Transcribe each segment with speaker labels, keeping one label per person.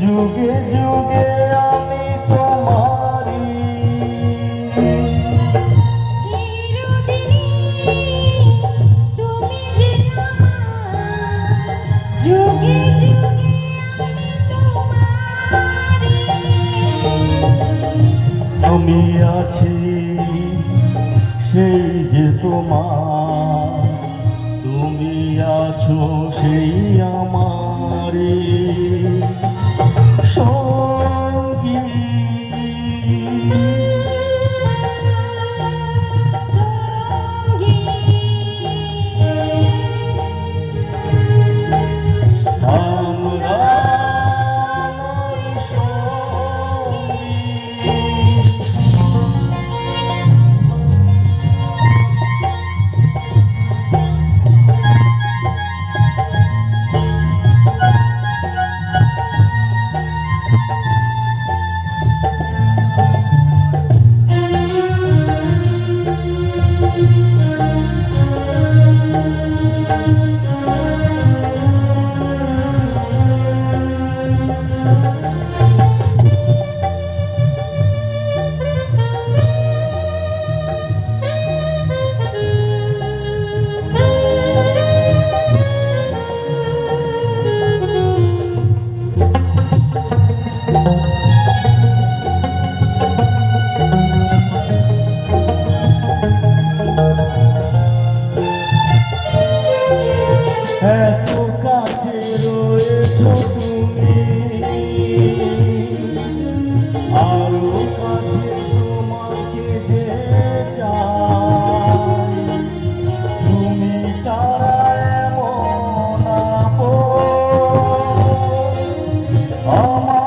Speaker 1: যুগে যুগে আমি তোমারি
Speaker 2: যুগে যুগে
Speaker 1: আমি আছি সেই যে তোমার। তুমি আছো সেই আমারি আমার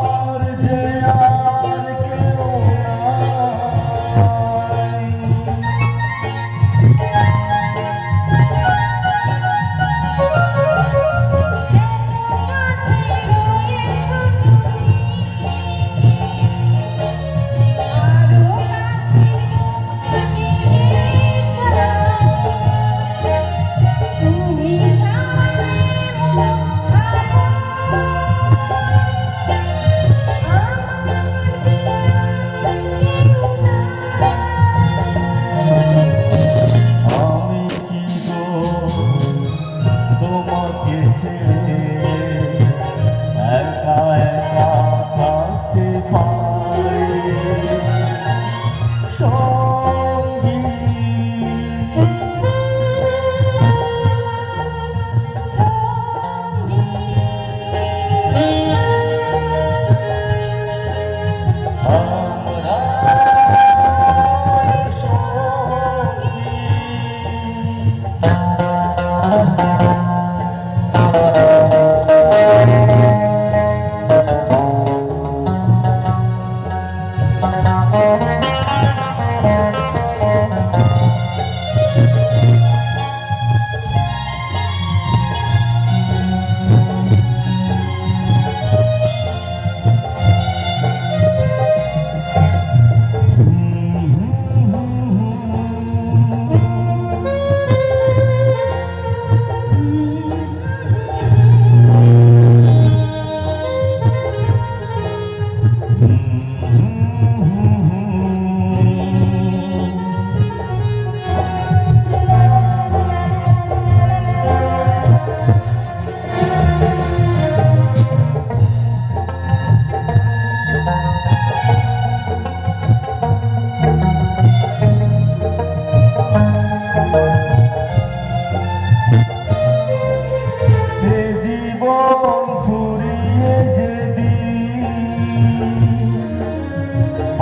Speaker 1: এ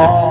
Speaker 1: fall.